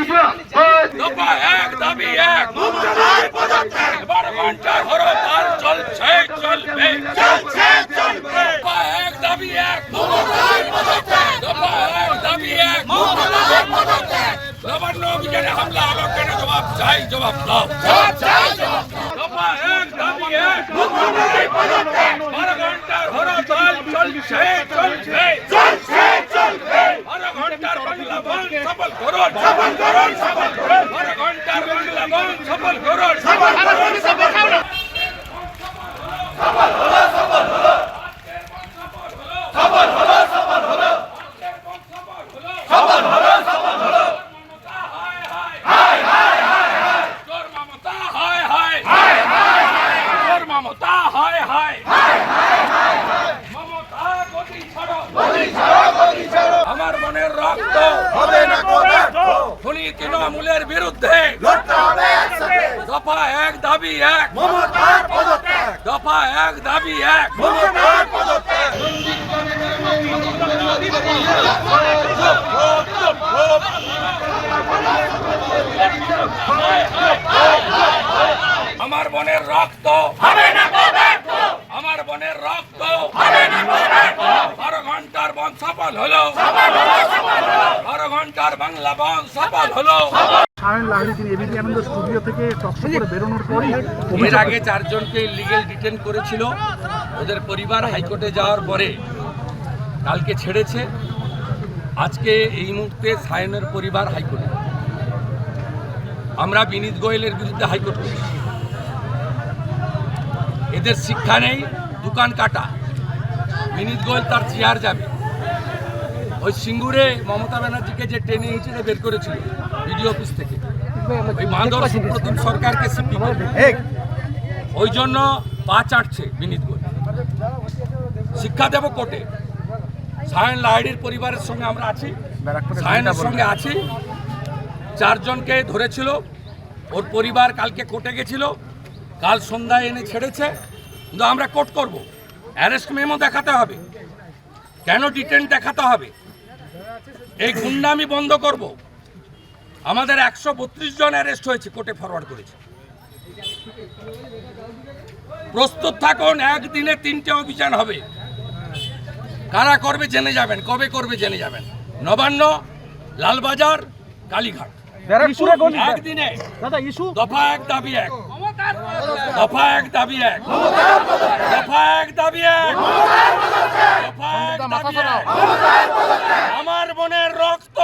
দফা এক দাবি এক গণকণ্ঠের হরতাল চলছে চলবে চলছে চলবে দফা এক দাবি এক দফা এক দাবি এক নবান্ন অভিযানে হামলা হলো কেন জবাব চাই জবাব দাও দফা এক দাবি এক গণকণ্ঠের হরতাল চলছে। চলছে চলছে চলবে বাংলা সফল করুন সফল করুন সফল করুন। ঘণ্টার বাংলা বন্ধ সফল করুন সফল করুন তোর মমতা, হায় হায়। তোর মমতা, হায় হায় মমতা গতি ছাড়ো আমার মনের রক্ত হবে না কো ব্যর্থ খুনি তৃণমূলের বিরুদ্ধে লড়তে হবে একসাথে দফা এক দাবি এক। মমতার পদত্যাগ। দফা এক দাবি এক। মমতার পদত্যাগ। আমার মনের রক্ত আমার বোনের রক্ত বারো ঘণ্টার বন সফল হলো ঘণ্টার বাংলা বন সফল হলো। সায়ন লাহরি তিনি এবিপি আনন্দ স্টুডিও থেকে করে বেরোনোর পরই এর আগে চারজনকে ইলিগেল ডিটেন করেছিল। ওদের পরিবার হাইকোর্টে যাওয়ার পরে কালকে ছেড়েছে। আজকে এই মুহূর্তে সায়নের পরিবার হাইকোর্টে। আমরা বিনীত গোয়েলের বিরুদ্ধে হাইকোর্ট করেছি। এদের শিক্ষা নেই দোকান কাটা। বিনীত গোয়েল তার চেয়ার যাবে। ওই সিঙ্গুরে মমতা ব্যানার্জিকে যে ট্রেনে হিঁচড়ে বের করেছিল বিডিও অফিস থেকে ওই মাধব সুপ্রতিম সরকারকে সিপি ওই জন্য পা চাটছে বিনীত গোয়েল। শিক্ষা দেব কোর্টে। সায়ন লাহিড়ির পরিবারের সঙ্গে আমরা আছি। সায়নের সঙ্গে আছি। চারজনকে ধরেছিল। ওর পরিবার কালকে কোর্টে গেছিল। কাল সন্ধ্যায় এনে ছেড়েছে। কিন্তু আমরা কোর্ট করব। অ্যারেস্ট মেমো দেখাতে হবে। কেন ডিটেন দেখাতে হবে? এই গুন্ডামি বন্ধ করব। আমাদের একশো বত্রিশ জন অ্যারেস্ট হয়েছে কোর্টে ফরওয়ার্ড করেছে। প্রস্তুত থাকুন একদিনে তিনটে অভিযান হবে। কারা করবে জেনে যাবেন কবে করবে জেনে যাবেন। নবান্ন লালবাজার কালীঘাট। একদিনে। ইস্যু দফা এক দাবি এক। দফা এক দাবি এক। দফা এক দাবি এক। দফা এক দাবি এক। আমার বোনের রক্ত।